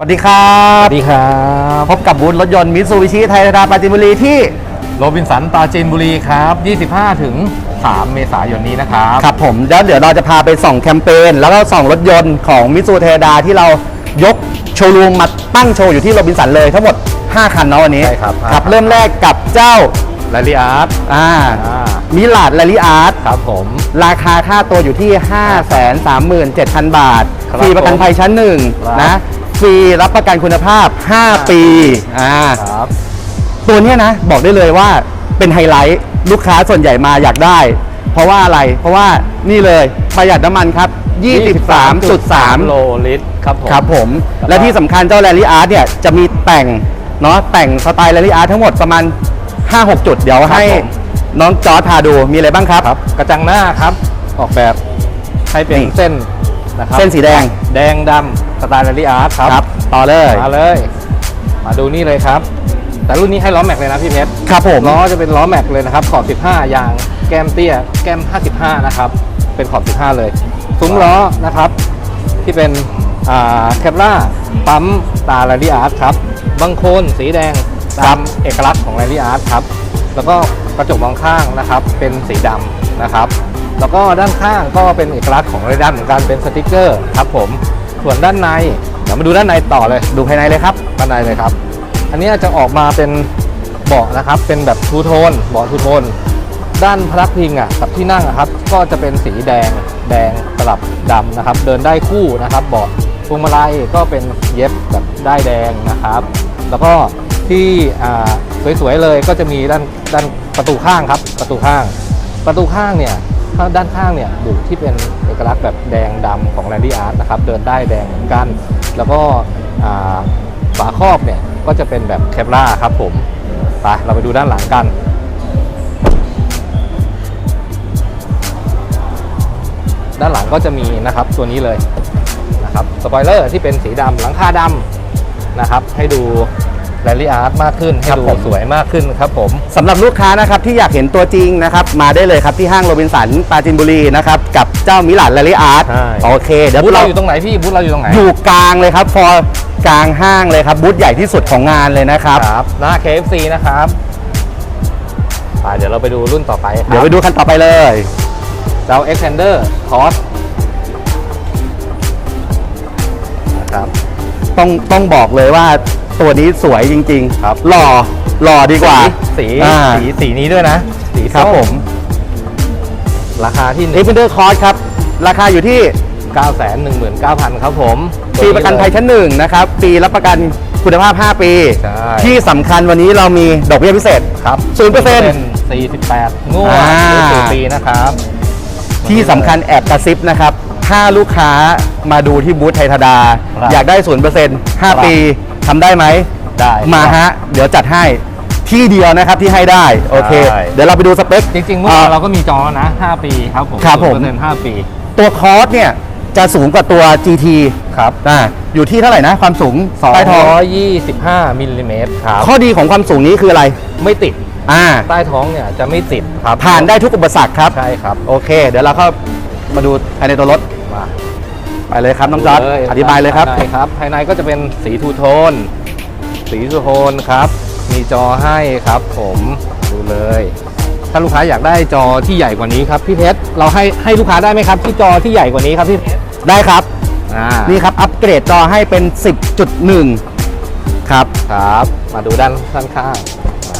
สวัสดีครัสบวัสดีครับ พบกับบูธรถยนต์มิตซูบิชิไทยราปราจินบุรีที่โรบินสันปราจีนบุรีครับ 25 ถึง 3 เมษายนนี้นะครับ ครับผม แล้วเดี๋ยวเราจะพาไปส่องแคมเปญแล้วก็ส่องรถยนต์ของมิตซูเทดาที่เรายกโชว์รูมมาตั้งโชว์อยู่ที่โรบินสันเลยทั้งหมด 5 คันเนาะวันนี้ใช่ครับครับ เริ่มแรกกับเจ้าลาลิอาร์ตอ่าอ่ามิลาดลาลิอาร์ตครับผม ราคาค่าตัวอยู่ที่ 537,000 บาทครับฟรีประกันภัยชั้นหนึ่งครับนะ ฟรีรับประกันคุณภาพ 5 ปีอ่าครับ ตัวเนี้ยนะบอกได้เลยว่าเป็นไฮไลท์ลูกค้าส่วนใหญ่มาอยากได้ เพราะว่าอะไรเพราะว่านี่เลยประหยัดน้ำมันครับ 23.3 โลลิตรครับผม ครับผม แล้วก็และที่สำคัญเจ้าแรลลี่อาร์ตเนี่ยจะมีแต่งเนาะแต่งสไตล์แรลลี่อาร์ตทั้งหมดประมาณ 5-6 จุด เดี๋ยวให้น้องจอร์จพาดูมีอะไรบ้างครับ ครับ กระจังหน้าครับ ออกแบบให้เป็นนี่ เส้น นะครับเส้นสีแดงแดงดำสไตล์ลาลิอาร์ตครับครับ ต่อเลยมาเลย มาดูนี่เลยครับ แต่รุ่นนี้ให้ล้อแม็กเลยนะพี่เพชรครับผมล้อจะเป็นล้อแม็กเลยนะครับ ขอบ 15 ยางแก้มเตี้ย แก้ม 55 นะครับ เป็นขอบ 15 เลยซุ้มล้อนะครับ ที่เป็นแคปล่าปั๊มตา r ร l ี y อาร์ตครับบางโคนสีแดงตามเอกลักษณ์ของ r ร l ี y อาร์ตครับ แล้วก็กระจกมองข้างนะครับ เป็นสีดำนะครับ แล้วก็ด้านข้างก็เป็นเอกลักษณ์ของเรดันเหมือนกันเป็นสติกเกอร์ครับผมส่วนด้านในเดี๋ยวมาดูด้านในต่อเลย ดูภายในเลยครับด้านในเลยครับ อันนี้จะออกมาเป็นเบาะนะครับ เป็นแบบทูโทนเบาะทูโทนด้านพนักพิงอะกับที่นั่งอะครับ ก็จะเป็นสีแดงแดงสลับดำนะครับ เดินได้คู่นะครับเบาะพวงมาลัยก็เป็นเย็บแบบได้ายแดงนะครับ แล้วก็ที่อ่าสวยๆเลยก็จะมีด้านด้านประตูข้างครับ ประตูข้าง ประตูข้างเนี่ย ถ้าด้านข้างเนี่ยบุที่เป็นเอกลักษณ์แบบแดงดำของแรนดี้อาร์ตนะครับเดินได้แดงเหมือนกัน แล้วก็ฝาครอบเนี่ยก็จะเป็นแบบเคปล่าครับผมไปเราไปดูด้านหลังกันด้านหลังก็จะมีนะครับตัวนี้เลยนะครับสปอยเลอร์ที่เป็นสีดำหลังคาดำนะครับให้ดู แรลลี่อาร์ตมากขึ้นให้ครับดูผมสวยมากขึ้นครับผมสำหรับลูกค้านะครับที่อยากเห็นตัวจริงนะครับมาได้เลยครับที่ห้างโรบินสันปราจินบุรีนะครับกับเจ้ามิลานแรลลี่อาร์ตใช่ โอเคเดี๋ยวบูธเราเราอยู่ตรงไหนพี่บูธเราอยู่ตรงไหนอยู่กลางเลยครับฟอร์กลางห้างเลยครับบูธใหญ่ที่สุดของงานเลยนะครับ ครับหน้า KFC นะครับไปเดี๋ยวเราไปดูรุ่นต่อไปครับ เดี๋ยวไปดูคันต่อไปเลย เรา Extender Cross นะครับ ต้องต้องบอกเลยว่า ตัวนี้สวยจริงๆครับหล่อหล่อดีกว่า สีอ่า สีสีนี้ด้วยนะ สีครับส้ผมราคาที่ เอฟเฟนเดอร์คอร์สครับ ราคาอยู่ที่919,000 ครับผมฟรีประกันภัยชั้นหนึ่งนะครับฟรีรับประกันคุณภาพ 5 ปี ใช่ที่สำคัญวันนี้เรามีดอกเบี้ยพิเศษ ครับ0% 48งวดอ่าหรือสี่ปีนะครับที่สำคัญแอบกระซิบนะครับ ถ้าลูกค้ามาดูที่บูธไทยธดา ครับอยากได้ศูนย์เป อร์เซ็นต์ห้าครับปีทำได้ไหม ได้มาฮะ เดี๋ยวจัดให้ที่เดียวนะครับที่ให้ได้ โอเคใช่เดี๋ยวเราไปดูสเปค จริงๆเมื่อวานเราก็มีจอนะ 5 ปีครับผมครับผม0% 5ปีตัวคอร์สเนี่ย จะสูงกว่าตัว GT ครับอ่าอยู่ที่เท่าไหร่นะ ความสูงใต้ท้อง225มิลลิเมตรครับ ข้อดีของความสูงนี้คืออะไร ไม่ติดอ่า ใต้ท้องเนี่ยจะไม่ติดครับผ่านได้ทุกอุปสรรคครับ ใช่ครับ โอเค เดี๋ยวเราเข้ามาดูภายในตัวรถ มา ไปเลยครับน้องจอร์ดดูเลอธิบายเลยครับภในครับ ภายในก็จะเป็นสีทูโทน สีทูโทนครับ มีจอให้ครับผมดูเลย ถ้าลูกค้าอยากได้จอที่ใหญ่กว่านี้ครับพี่เพชรเราให้ให้ลูกค้าได้ไหมครับที่จอที่ใหญ่กว่านี้ครับพี่เพชรได้ครับอ่านี่ครับอัปเกรดจอให้เป็น 10.1 ครับครับ มาดูด้านด้านข้างมา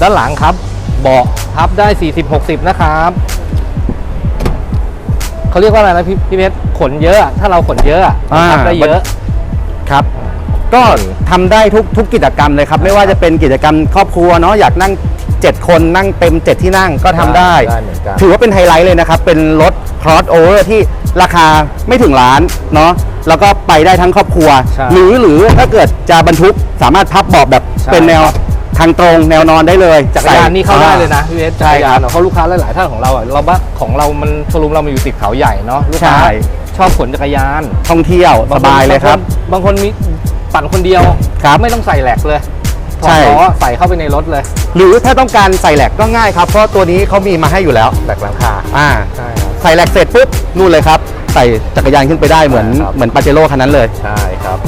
ด้านหลังครับเบาะพับได้ 40-60 นะครับ เขาเรียกว่าอะไรนะพี่พี่เพชรขนเยอะอะถ้าเราขนเยอะอะอ่าพับได้เยอะ ครับ ก็ทำได้ทุกทุกกิจกรรมเลยครับ ไม่ว่าจะเป็นกิจกรรมครอบครัวเนาะอยากนั่ง 7 คนนั่งเต็ม 7 ที่นั่งก็ทำได้ ได้เหมือนกัน ถือว่าเป็นไฮไลท์เลยนะครับ เป็นรถ cross over ที่ราคาไม่ถึงล้านเนาะแล้วก็ไปได้ทั้งครอบครัว ใช่หรือหรือถ้าเกิดจะบรรทุกสามารถพับเบาะแบบใช่เป็นแนวครับ ทางตรงแนวนอนได้เลยจักรยานนี่เข้าได้เลยนะอ่พี่เพชรใช่จักรคยารันบเขาลูกค้าหลายๆท่านของเราอะเราบ้าของเรามันโชว์รูมเรามันอยู่ติดเขาใหญ่เนาะลูกค้าใช่ชอบขนจักรยานท่องเที่ยวสบายเลยครับ บางคนมีปั่นคนเดียวครับไม่ต้องใส่แหลกเลยถอใช่ดล้อใส่เข้าไปในรถเลย หรือถ้าต้องการใส่แหลกก็ง่ายครับ เพราะตัวนี้เขามีมาให้อยู่แล้วแหลกหลังคาอ่าใช่ครับใส่แหลกเสร็จปุ๊บนู่นเลยครับ ใส่จักรยานขึ้นไปได้เหมือนใช่ครับเหมือนปาเจโร่คันนั้นเลยใช่ครับ